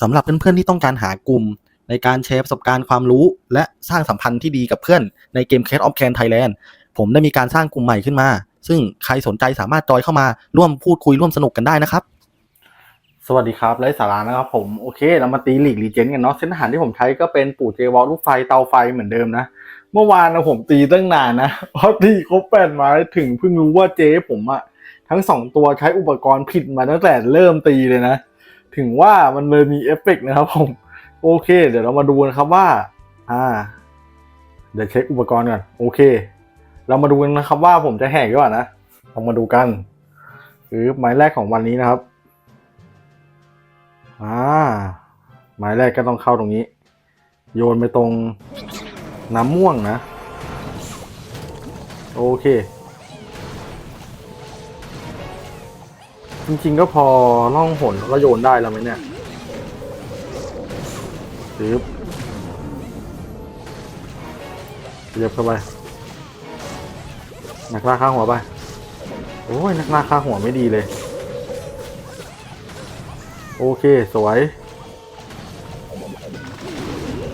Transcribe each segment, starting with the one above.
สำหรับเพื่อนๆที่ต้องการหากลุ่ม ในการแชร์ประสบการณ์ความรู้ และสร้างสัมพันธ์ที่ดีกับเพื่อนในเกม Case of Can Thailand ผมได้มีการสร้างกลุ่มใหม่ขึ้นมา ซึ่งใครสนใจสามารถจอยเข้ามาร่วมพูดคุยร่วมสนุกกันได้นะครับ สวัสดีครับไร้สาระนะครับผมโอเค เรามาตีหลีกรีเจนกันเนาะเส้นอาหารที่ผมใช้ก็เป็นปู่เจวอลลูกไฟเตาไฟเหมือนเดิมนะ เมื่อวานนะผมตีตั้งนานนะเพราะตีครบแปดไม้ถึงเพิ่งรู้ว่าเจผมอะทั้งสองตัวใช้อุปกรณ์ผิดมาตั้งแต่เริ่มตีเลยนะ ถึงว่ามันเลยมีเอฟเฟกนะครับผม โอเค เดี๋ยวเรามาดูนะครับว่า อ่า เดี๋ยวเช็คอุปกรณ์ก่อน โอเค เรามาดูกันนะครับว่าผมจะแหกหรือเปล่านะเรามาดูกันหรือไม้แรกของวันนี้นะครับ อ่า หมายแรกก็ต้องเข้าตรงนี้ โยนไปตรงน้ำม่วงนะ โอเค จริงๆก็พอล่องหนแล้วก็โยนได้แล้วไหมเนี่ยปึ๊บเรียบเข้าไปนักล่าข้างหัวไป โอ้ยนักล่าข้างหัวไม่ดีเลย โอเคสวย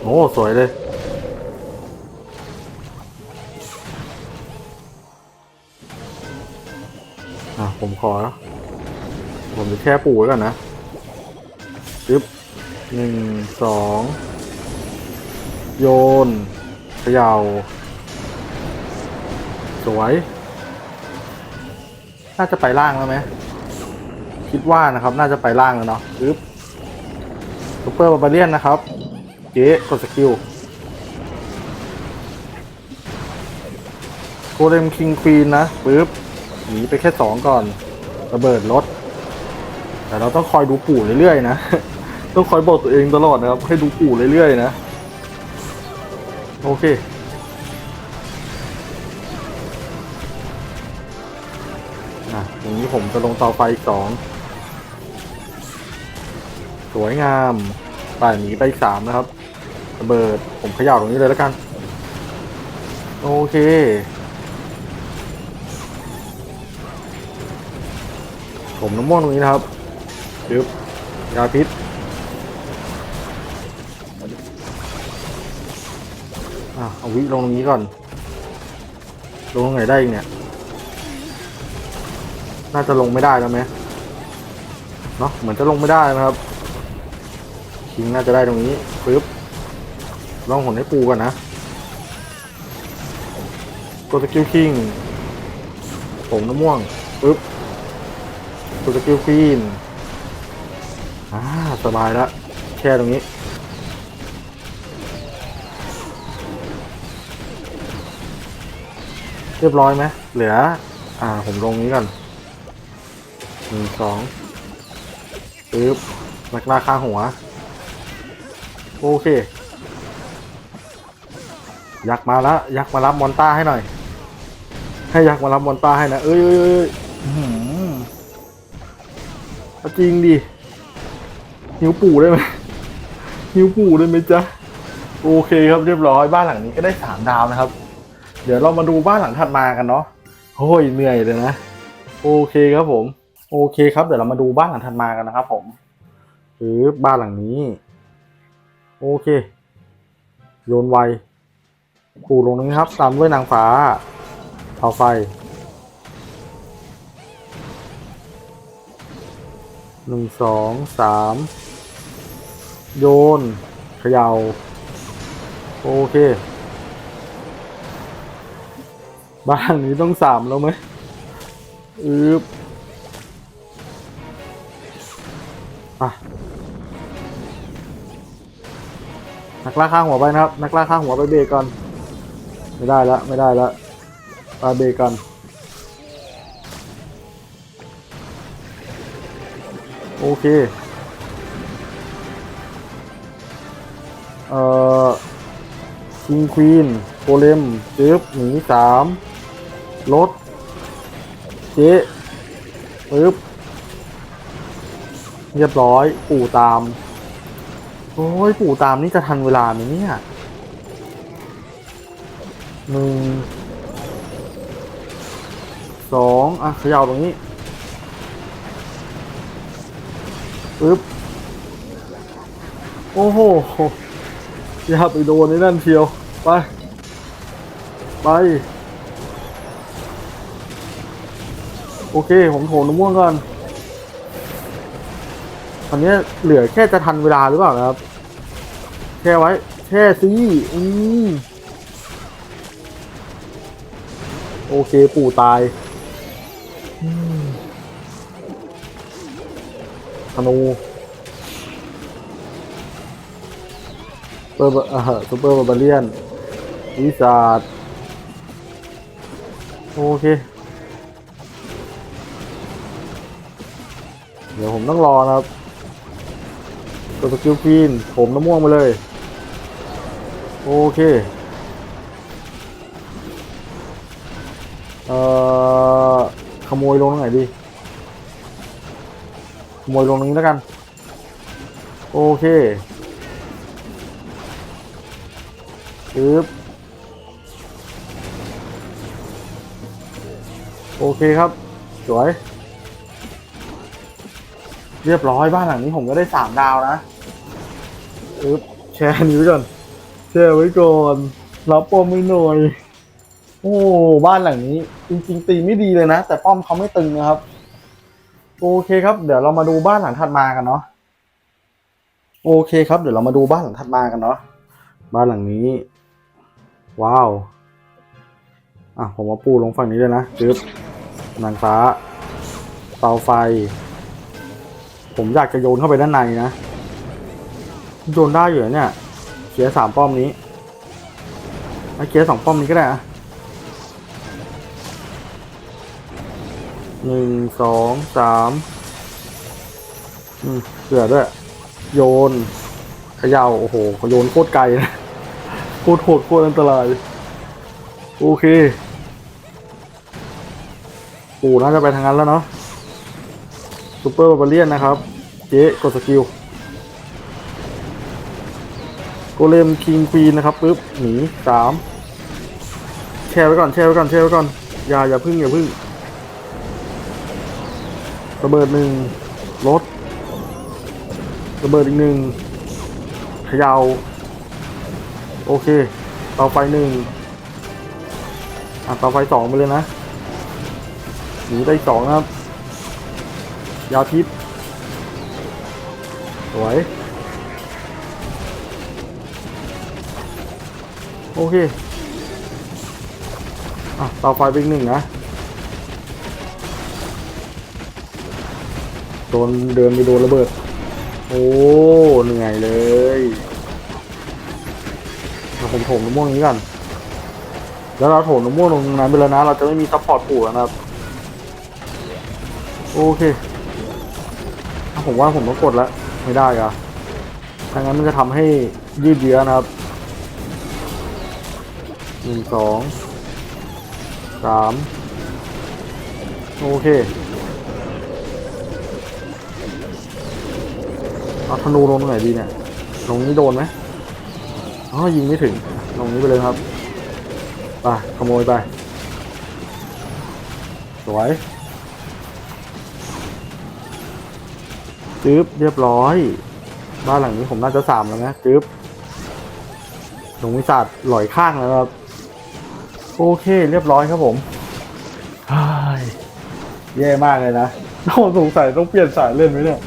โอ้สวยเลย อะผมขอ ผมจะแค่ปูไว้ก่อนนะปึ๊บหนึ่งสองโยนเขย่าสวย น่าจะไปล่างแล้วไหมคิดว่านะครับ น่าจะไปล่างแล้วเนาะปึ๊บซูเปอร์บาบาเลียนนะครับ เจ๊กดสกิลโคเดมคิงควีนนะปึ๊บหนีไปแค่สองก่อน ระเบิดรถ แต่เราต้องคอยดูปู่เรื่อยๆนะ ต้องคอยบอกตัวเองตลอดนะครับ ให้ดูปู่เรื่อยๆนะ โอเค อะอย่างนี้ผมจะลงเตาไฟอีกสอง สวยงามป่ายหนีไปอีกสามนะครับระเบิด ผมเขย่าตรงนี้เลยแล้วกัน โอเคผมน้ำม่วงตรงนี้นะครับ ปึ๊บยาพิษอะเอาวิลงตรงนี้ก่อน ลงตรงไหนได้อีกเนี่ย น่าจะลงไม่ได้แล้วไหมเนาะเหมือนจะลงไม่ได้นะครับคิงน่าจะได้ตรงนี้ปึ๊บลองหนให้ปูก่อนนะกดสกิลคิงผมน้ำม่วงปึ๊บกดสกิลควีน อ่าสบายแล้วแค่ตรงนี้เรียบร้อยไหมเหลือ อ่า ผมลงนี้ก่อนหนึ่งสองปึ๊บนักล่าข้างหัว โอเค ยักษ์มาแล้ว ยักษ์มารับมอนต้าให้หน่อย ให้ยักษ์มารับมอนต้าให้นะ เอ้ยเอ้ยเอ้ยอื้อหือเอาจริงดิ หิวปู่ได้ไหมหิวปู่ได้ไหมจ๊ะโอเคครับเรียบร้อยบ้านหลังนี้ก็ได้สามดาวนะครับ เดี๋ยวเรามาดูบ้านหลังถัดมากันเนาะโอ้ยเหนื่อยเลยนะ โอเคครับผม โอเคครับเดี๋ยวเรามาดูบ้านหลังถัดมากันนะครับ ผมหรือบ้านหลังนี้ โอเค โยนไวปูลงนี้ครับตามด้วยนางฟ้าเผาไฟหนึ่งสองสาม โยนเขยา่าโอเค บ้านนี้ต้องสามแล้วไหมอืบอะนักล่าข้างหัวไปนะครับ นักล่าข้างหัวไปเบรกก่อน ไม่ได้ละไม่ได้ละไปเบรกก่อนโอเค เอ่อคิงควีนโกเลมจึ๊บหนีสามรถเจ๊ปึ๊บเรียบร้อย ปู่ตาม โอ้ย ปู่ตามนี่จะทันเวลาไหมเนี่ยหนึ่งสองอะเขย่าตรงนี้ปึ๊บ โอ้โห อย่าไปโดนไอ้นั่นเชียว ไป ไป โอเค ผมโถน้ำม่วงก่อนตอนนี้เหลือแค่จะทันเวลาหรือเปล่าครับแช่ไว้แช่ซีอืมโอเค ปู่ตายธนู เปอร์เอ่อซูเปอร์บาร์เลียนวิสาดโอเค เดี๋ยวผมต้องรอนะครับตัวสกิลควีนผมน้ำม่วงไปเลย โอเค เอ่อ ขโมยลงตรงไหนดี ขโมยลงตรงนี้แล้วกัน โอเค ปึ๊บโอเคครับ สวย เรียบร้อยบ้านหลังนี้ผมก็ได้สามดาวนะอึ๊บแชร์นนี้ไว้ก่อนแชร์ไว้ก่อนรับป้อมไม่หน่อย โอ้บ้านหลังนี้ จริง ๆ ตีไม่ดีเลยนะ แต่ป้อมเขาไม่ตึงนะครับ โอเคครับ เดี๋ยวเรามาดูบ้านหลังถัดมากันเนาะโอเคครับ เดี๋ยวเรามาดูบ้านหลังถัดมากันเนาะบ้านหลังนี้ ว้าว อะ ผมมาปูลงฝั่งนี้เลยนะจึ๊บนางฟ้า เตาไฟ ผมอยากจะโยนเข้าไปด้านในนะ โยนได้อยู่เนี่ยเคียร์สามป้อมนี้เอาเคลียร์สองป้อมนี้ก็ได้อะหนึ่งสองสามอืมเสือด้วย โยนเขย่าโอ้โหโยนโคตรไกลนะ โคตรโหดโคตรอันตราย โอเคปู่น่าจะไปทางนั้นแล้วเนาะซูเปอร์บาเลียนนะครับ เจ๊กดสกิลโกเลมคิงควีนนะครับปึ๊บหนีสามแช่ไว้ก่อนแช่ไว้ก่อนแช่ไว้ก่อนอย่าอย่าพึ่งอย่าพึ่งระเบิดหนึ่งรถระเบิดอีกหนึ่งเขยาว โอเคเตาไฟหนึ่งอะเตาไฟสองไปเลยนะหนีได้สองนะครับ ยาทิพย์สวย โอเคอะเตาไฟไปอีกหนึ่งนะโดนเดินไปโดนระเบิด โอ้เหนื่อยเลย ผมโถมน้ำม่วงนี้ก่อนแล้วเราโถมน้ำม่วงลงนั้นไปแล้วนะ เราจะไม่มีซัพพอร์ตปู่แล้วนะครับ โอเคผมว่าผมต้องกดแล้ว ไม่ได้อะถ้างั้นมันจะทำให้ยืดเยื้อนะครับหนึ่งสองสามโอเคเอาธนูลงตรงไหนดีเนี่ยลงนี้โดนไหม อ๋อยิงไม่ถึงลงนี้ไปเลยครับไปขโมยไป สวยจึ๊บเรียบร้อย บ้านหลังนี้ผมน่าจะสามแล้วนะจึ๊บหลงวิสาดหลอยข้างแล้วครับ โอเค เรียบร้อยครับผมเฮ้ยแย่มากเลยนะโอ้สงสัยต้องเปลี่ยนสายเล่นไหมเนี่ย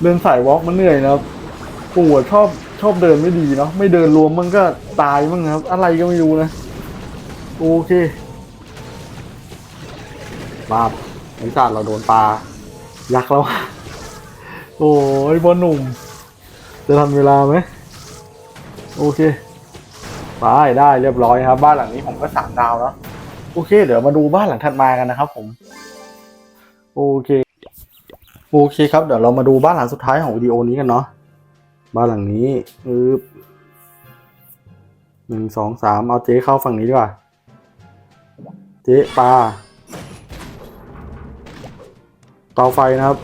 เล่นสายวอล์กมันเหนื่อยนะครับปวดชอบ ชอบเดินไม่ดีเนาะไม่เดินรวมมันก็ตายมั้งครับ อะไรก็ไม่รู้นะ โอเคบาบวิสาดเราโดนปลายักษ์แล้ว โอ้ยบอลหนุ่ม จะทันเวลาไหมโอเคไปได้เรียบร้อยครับ บ้านหลังนี้ผมก็สามดาวแล้วโอเค เดี๋ยวมาดูบ้านหลังถัดมากันนะครับ ผม โอเค โอเคครับเดี๋ยวเรามาดูบ้านหลังสุดท้ายของวิดีโอนี้กันเนาะ บ้านหลังนี้อึบหนึ่งสองสามเอาเจ๊เข้าฝั่งนี้ดีกว่า เจ๊ปลาเตาไฟนะครับ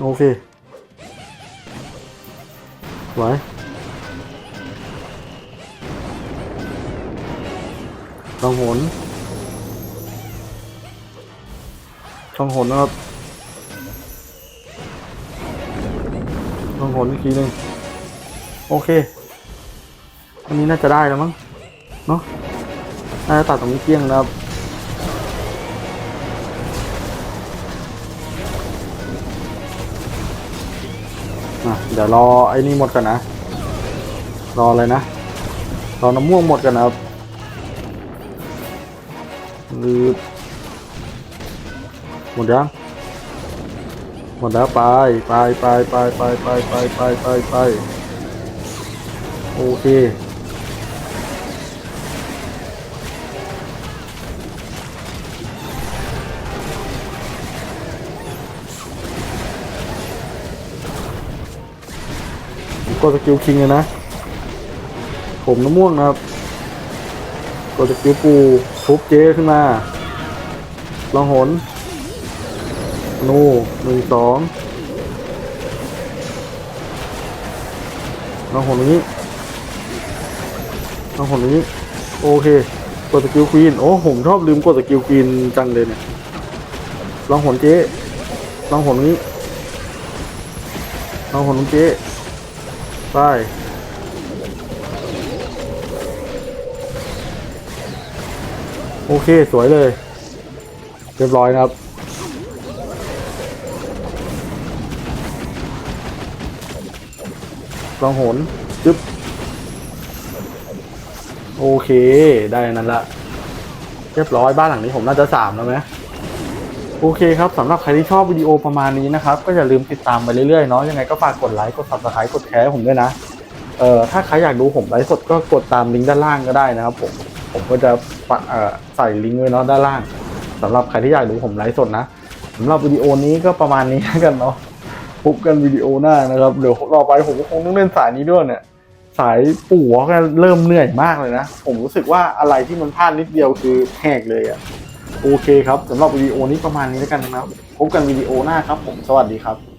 โอเคสวยช่องหนช่องหนนะครับ ลองหนอีกทีหนึ่งโอเค อันนี้น่าจะได้แล้วมั้ง เนาะน่าจะตัดตรงนี้เกี้ยงนะครับเดี๋ยวรอไอ้นี่หมดกันนะ รออะไรนะ รอน้ำม่วงหมดกันนะครับหรือหมดยัง หมดแล้วไปไปไปไปไปไปไปไปไปไปโอเคกดสกิลคิงเลยนะ ผมน้ำม่วงนะครับ กดสกิลปูทุบเจขึ้นมา ลองหน นูหนึ่งสองลองหนตรงนี้ลองหนนี้ โอเค กดสกิลควีน โอ้ ผมชอบลืมกดสกิลควีนจังเลยเนี่ย ลองหนเจ๊ลองหนนี้ลองหนตรงเจ๊ไปโอเค สวยเลย เรียบร้อยนะครับ ลองโหนจึ๊บโอเค ได้นั้นละ เรียบร้อยบ้านหลังนี้ผมน่าจะสามแล้วไหมโอเคครับสำหรับใครที่ชอบวิดีโอประมาณนี้นะครับ ก็อย่าลืมติดตามไปเรื่อยๆเนาะยังไงก็ฝากกดไลค์กด subscribe กดแชร์ผมด้วยนะเอ่อถ้าใครอยากดูผมไลฟ์สดก็กดตามลิงก์ด้านล่างก็ได้นะครับผมผมก็จะเอ่อใส่ลิงก์ไว้เนาะด้านล่างสำหรับใครที่อยากดูผมไลฟ์สดนะสำหรับวิดีโอนี้ก็ประมาณนี้กันเนาะ พบกันวิดีโอหน้านะครับเดี๋ยวรอไปผมก็คงต้องเล่นสายนี้ด้วยเนี่ยสายปู่ก็เริ่มเหนื่อยมากเลยนะ ผมรู้สึกว่าอะไรที่มันพลาดนิดเดียวคือแหกเลยอะโอเคครับสำหรับวิดีโอนี้ประมาณนี้แล้วกันนะครับ พบกันวิดีโอหน้าครับผมสวัสดีครับ